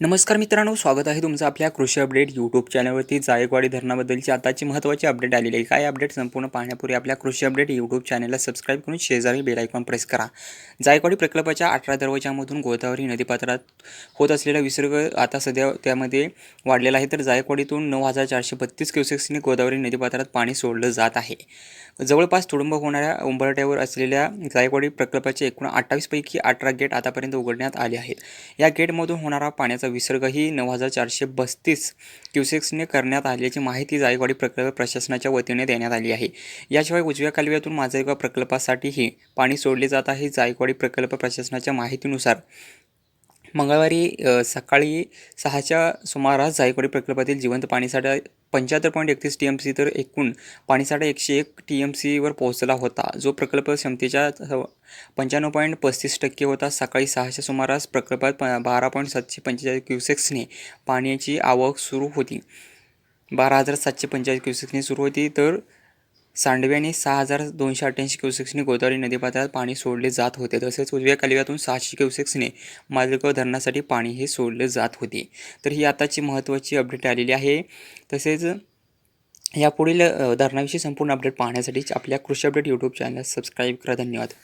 नमस्कार मित्रांनो स्वागत आहे तुमचं आपल्या कृषी अपडेट यूट्यूब चॅनलवरती. जायकवाडी धरणाबद्दलची आताची महत्त्वाची अपडेट आलेली आहे. काय अपडेट संपूर्ण पाहण्यापूर्वी आपल्या कृषी अपडेट यूट्यूब चॅनलला सबस्क्राईब करून शेजारी बेल आयकॉन प्रेस करा. जायकवाडी प्रकल्पाच्या अठरा दरवाजामधून गोदावरी नदीपात्रात होत असलेला विसर्ग आता सध्या त्यामध्ये वाढलेला आहे. तर जायकवाडीतून नऊ हजार चारशे बत्तीस क्युसेक्सने गोदावरी नदीपात्रात पाणी सोडलं जात आहे. जवळपास तुडुंब होणाऱ्या उंबरट्यावर असलेल्या जायकवाडी प्रकल्पाचे एकूण अठ्ठावीसपैकी अठरा गेट आतापर्यंत उघडण्यात आले आहेत. या गेटमधून होणारा पाण्याचा विसर्गही नऊ हजार चारशे बस्तीस क्युसेक्सने करण्यात आल्याची माहिती जायकवाडी प्रकल्प प्रशासनाच्या वतीने देण्यात आली आहे. याशिवाय उजव्या कालव्यातून माझेगाव प्रकल्पासाठीही पाणी सोडले जात आहे जायकवाडी प्रकल्प प्रशासनाच्या माहितीनुसार. मंगळवारी सकाळी सहाच्या सुमारास जायकवाडी प्रकल्पातील जिवंत पाणीसाठा पंच्याहत्तर पॉईंट एकतीस टी एम सी तर एकूण पाणीसाठा एकशे एक टी एम सीवर पोहोचला होता. जो प्रकल्प क्षमतेच्या पंच्याण्णव पॉईंट पस्तीस टक्के होता. सकाळी सहाच्या सुमारास प्रकल्पात प बारा पॉईंट सातशे पंचेचाळीस क्युसेक्सने पाण्याची आवक सुरू होती. बारा हजार सातशे पंचेचाळीस क्युसेक्सने सुरू होती. तर सांडव्याने सहा हजार दोनशे अठ्ठ्याऐंशी क्युसेक्सने गोदावरी नदीपात्रात पाणी सोडले जात होते. तसेच उजव्या कालव्यातून सहाशे क्युसेक्सने माजलगाव धरणासाठी पाणी हे सोडले जात होते. तर ही आताची महत्त्वाची अपडेट आलेली आहे. तसेच यापुढील धरणाविषयी संपूर्ण अपडेट पाहण्यासाठी आपल्या कृषी अपडेट यूट्यूब चॅनल सबस्क्राईब करा. धन्यवाद.